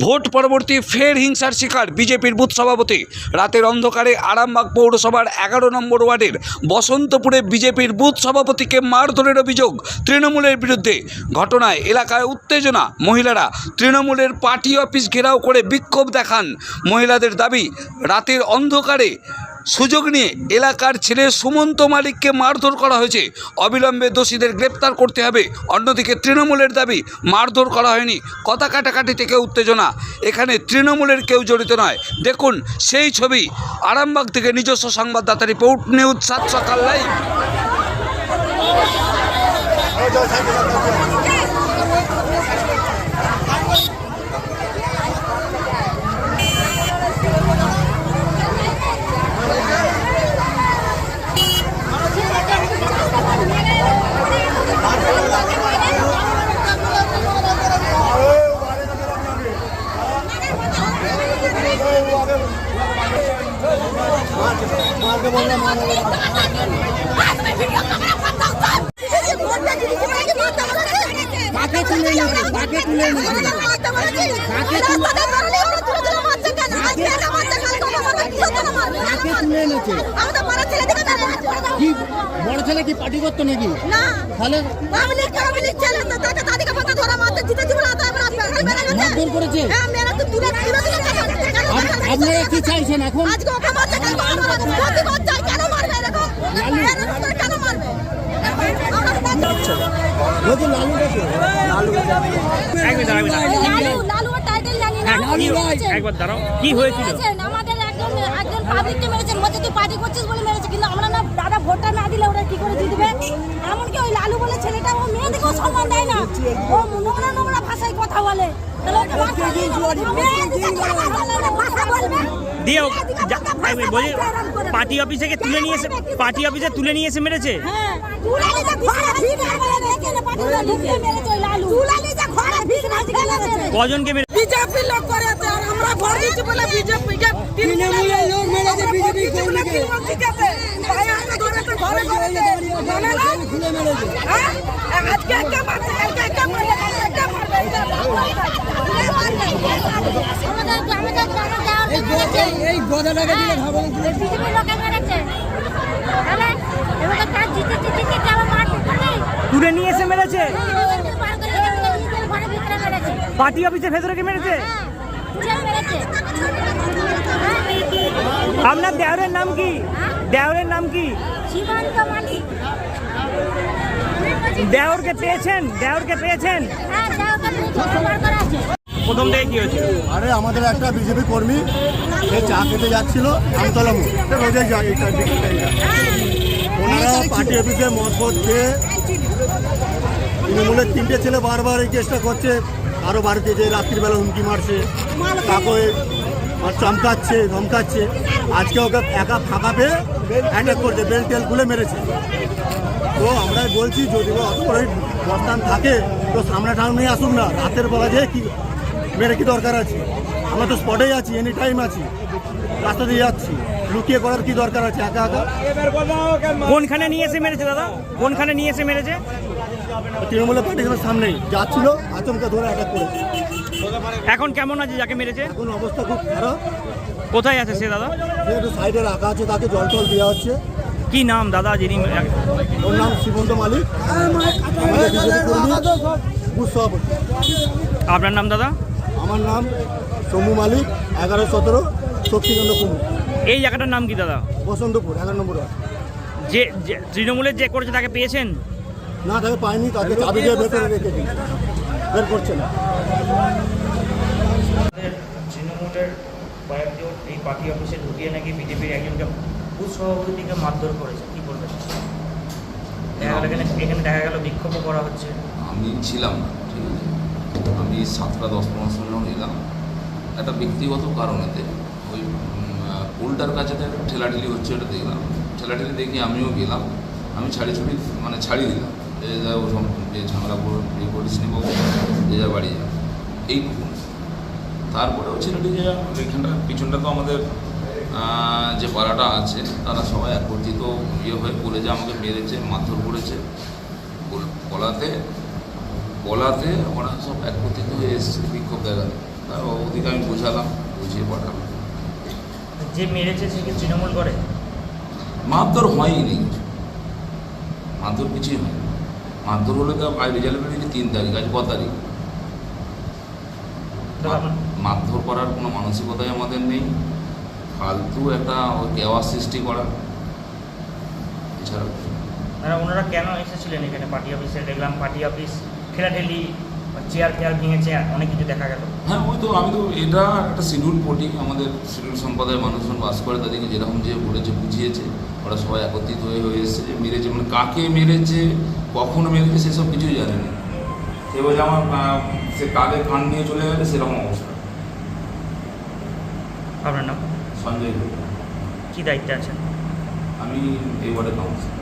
Vote পরবর্তী ফের হিংসার শিকার বিজেপির বুথ সভাপতি। রাতের অন্ধকারে আরামবাগ পৌরসভার এগারো নম্বর ওয়ার্ডের বসন্তপুরে বিজেপির বুথ সভাপতিকে মারধরের অভিযোগ তৃণমূলের বিরুদ্ধে। ঘটনায় এলাকায় উত্তেজনা, মহিলারা তৃণমূলের পার্টি অফিস ঘেরাও করে বিক্ষোভ দেখান। মহিলাদের দাবি, রাতের অন্ধকারে সুযোগ নিয়ে এলাকার ছেলে সুমন্ত মালিককে মারধর করা হয়েছে। অবিলম্বে দোষীদের গ্রেপ্তার করতে হবে। অন্যদিকে তৃণমূলের দাবি, মারধর করা হয়নি। কথা কাটাকাটি থেকে উত্তেজনা। এখানে তৃণমূলের কেউ জড়িত নয়। দেখুন সেই ছবি। আরামবাগ থেকে নিজস্ব সংবাদদাতা রিপোর্ট, নিউজ সাত সকাল লাইভ কাকে তুলে এনেছে? কাকে তুলে এনেছে? কাকে তুলে- কাকে তুলে এনেছে? কি বড় ছেলে কি পার্টি করতো নাকি? তাহলে মারধর করেছে? আপনারা কি চাইছেন এখন আজকে ওকে মারছে কাল ওকে মারছে প্রতিবাদ চাই কেন মারবে এরকম এরকম করে কেন মারবে বলছি লালু কাছে লালু লালু ওর টাইটেল জানি না লালু রায়। একবার দাঁড়াও কি হয়েছিল? আমাদের একজন একজন পাবলিককে মেরেছেন বলছে তুই পার্টি করছিস বলে মেরেছে কিন্তু আমরা না দাদা ভোটটা না দিলে ওরা কি করে জিতবে? এমনকি ওই লালু বলে ছেলেটা ও মেয়েদেরকেও সম্মান দেয় না। ও নোংরা নোংরা ভাষায় কথা বলে। তাহলে ওকে মারতে দিই না। মেয়েদিকে কথা বলে না, ভাষা বলবে। দিয়ে ও- মেয়েদিকে যা- কথা আমি ভাষা বলি বলতে আরাম করে। পার্টি অফিস তুলে নিয়ে এসে পার্টি অফিসে তুলে নিয়ে এসে মেরেছে? হ্যাঁ। ঘরে না ঘরে কজনকে মেরে বিজেপি লোক করেছে আর আমরা ভোট দিচ্ছি বলে বিজেপি তৃণমূলের লোক মেরেছে বিজেপি কর্মীকে। খুলে মেরেছে আজকে একটা মারছে কালকে একটা মারবে একটা মারবে। এই গদাটাকে দিলে খাব বিজেপি লোকে তুলে নিয়ে এসে মেরেছে? পার্টি অফিসের ভেতরে কি মেরেছে? আপনার দেওরের নাম কি? দেওরের নাম কি? দেওরকে পেয়েছেন? দেওরকে পেয়েছেন? প্রথম থেকে কি হয়েছিল? আরে আমাদের একটা বিজেপি কর্মী সে চা খেতে যাচ্ছিল আমতলা মোড় রোজে যায় ওনারা পার্টি অফিসে মদ খেয়ে তৃণমূলের তিনটে ছেলে বারবার এই চেষ্টা করছে আরও বাড়িতে যে রাত্রিবেলা হুমকি মারছে তাকে চমকাচ্ছে, ধমকাচ্ছে। আজকে ওকে একা ফাঁকা পেয়ে অ্যাটাক করছে, বেল টেল খুলে মেরেছে। তো আমরা বলছি, যদি অত বড় বস্তান থাকে, তো সামনে টামনে আসুক না, রাতের বেলা যে কি মেরে কি দরকার আছে? আমরা তো স্পটেই আছি এনি টাইম আছি। রাস্তা দিয়ে যাচ্ছি। লুকিয়ে করার কি দরকার আছে? একা একা? কোনখানে নিয়ে এসে মেরেছে দাদা? কোনখানে নিয়ে এসে মেরেছে? তৃণমূলের পার্টি সামনেই। যাচ্ছিল আচমকা ধরে অ্যাটাক করেছে। এখন কেমন আছে যাকে মেরেছে? এখন অবস্থা খুব খারাপ। কোথায় আছে সে দাদা? সে একটু সাইডে রাখা আছে তাকে জল টল দেওয়া হচ্ছে। কি নাম দাদা যিনি ওর নাম শ্রীমন্ত মালিক। আপনার নাম দাদা? আমার নাম সমু মালিক এগারো সতেরো শক্তিকান্ত কুমু এই জায়গাটার নাম কি দাদা? বসন্তপুর এগারো নম্বর যে যে তৃণমূলের যে করেছে তাকে পেয়েছেন? না তাকে পাইনি তাকে চাবি দিয়ে ভেতরে রেখে বের করছে না। তৃণমূলের কয়েকজন এই পার্টি অফিসে ঢুকিয়ে নাকি বিজেপির একজনকে বুথ সভাপতিকে মারধর করেছে। কি বলবেন? দেখা গেল এখানে এখানে দেখা গেল বিক্ষোভও করা হচ্ছে। আমি ছিলাম না ঠিক আছে? আমি সাতটা দশ পনেরো সময় এলাম। একটা ব্যক্তিগত কারণেতে ওই পোলটার কাছে তো একটা ঠেলাঠেলি হচ্ছে ওটা দেখলাম। ঠেলাঠেলি দেখে আমিও গেলাম। আমি ছাড়ি ছুড়ি মানে ছাড়িয়ে দিলাম। যে যা ও ঝামেলা করে করিস নি যে যা বাড়ি যা। এইটুকু। তারপরেও ছেলেটি যে এখানটা পিছনটা তো আমাদের যে পাড়াটা আছে, তারা সবাই একত্রিত ইয়ে হয়ে বলে যে আমাকে মেরেছে, মারধর করেছে। বল- বলাতে বলাতে ওরা সব একত্রিত হয়ে এসছে বিক্ষোভ দেখাতে। তার ওদিকে আমি বোঝালাম, বুঝিয়ে পাঠালাম। যে মেরেছে সে কি তৃণমূল করে? মারধর হয়নি মারধর কিছুই হয়নি। মারধর হলে তো আজ রেজাল্ট বেরিয়েছে তিন তারিখ আজ ক তারিখ? মারধর করার কোনো মানসিকতাই আমাদের নেই। ফালতু একটা ওই কেওয়া সৃষ্টি করা। এছাড়া। মানে ওনারা কেন এসেছিলেন এখানে? পার্টি অফিসে দেখলাম পার্টি অফিস ঠেলাঠেলি চেয়ার ফেয়ার ভেঙে চেয়ার অনেক কিছু দেখা গেল। হ্যাঁ ওই তো আমি তো এটা একটা শিডিউল পটি আমাদের শিডিউল সম্প্রদায়ের মানুষজন বাস করে তাদেরকে যেরকম যে বলেছে বুঝিয়েছে। ওরা সবাই একত্রিত হয়ে হয়ে এসেছে যে মেরেছে মানে কাকে মেরেছে কখন মেরেছে সেসব কিছুই জানে না। সে বলছে আমার সে কাঁধে কান নিয়ে চলে গেছে সেরকম অবস্থা। আপনার নাম? সঞ্জয়। কী দায়িত্বে আছেন? আমি এই ওয়ার্ডের কাউন্সিলর